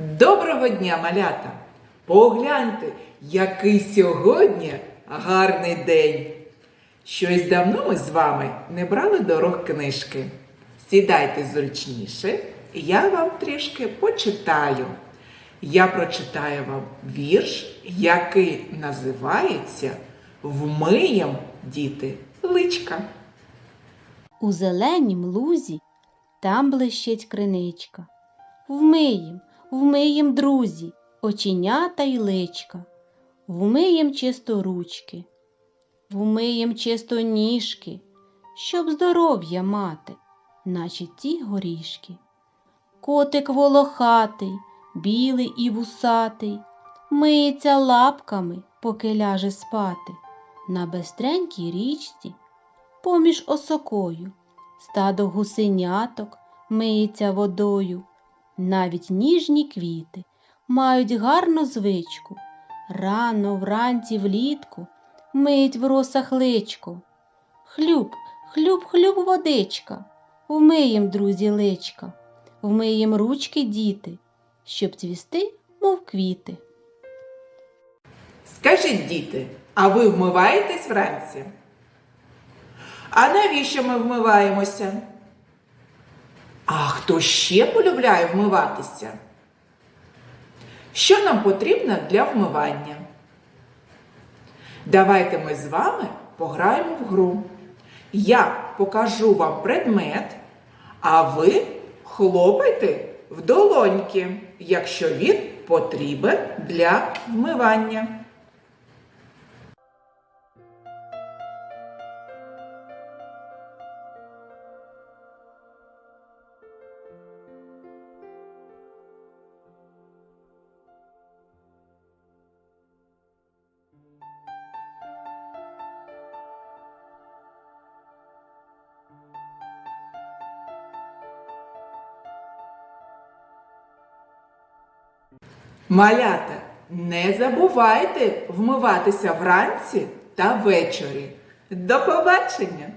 Доброго дня, малята! Погляньте, який сьогодні гарний день. Щось давно ми з вами не брали до рук книжки. Сідайте зручніше, я вам трішки почитаю. Я прочитаю вам вірш, який називається Вмиєм діти личка. У зеленім лузі там блищить криничка. Вмиєм, вмиєм, друзі, оченята й личка, вмиєм чисто ручки, вмиєм чисто ніжки, щоб здоров'я мати, наче ті горішки. Котик волохатий, білий і вусатий, миється лапками, поки ляже спати, на бестренькій річці поміж осокою, стадо гусеняток миється водою, навіть ніжні квіти мають гарну звичку, рано вранці влітку миють в росах личко. Хлюб, хлюб, хлюб водичка, вмиєм, друзі, личка, вмиєм ручки діти, щоб цвісти, мов квіти. Скажіть, діти, а ви вмиваєтесь вранці? А навіщо ми вмиваємося? А хто ще полюбляє вмиватися? Що нам потрібно для вмивання? Давайте ми з вами пограємо в гру. Я покажу вам предмет, а ви хлопайте в долоньки, якщо він потрібен для вмивання. Малята, не забувайте вмиватися вранці та ввечері. До побачення!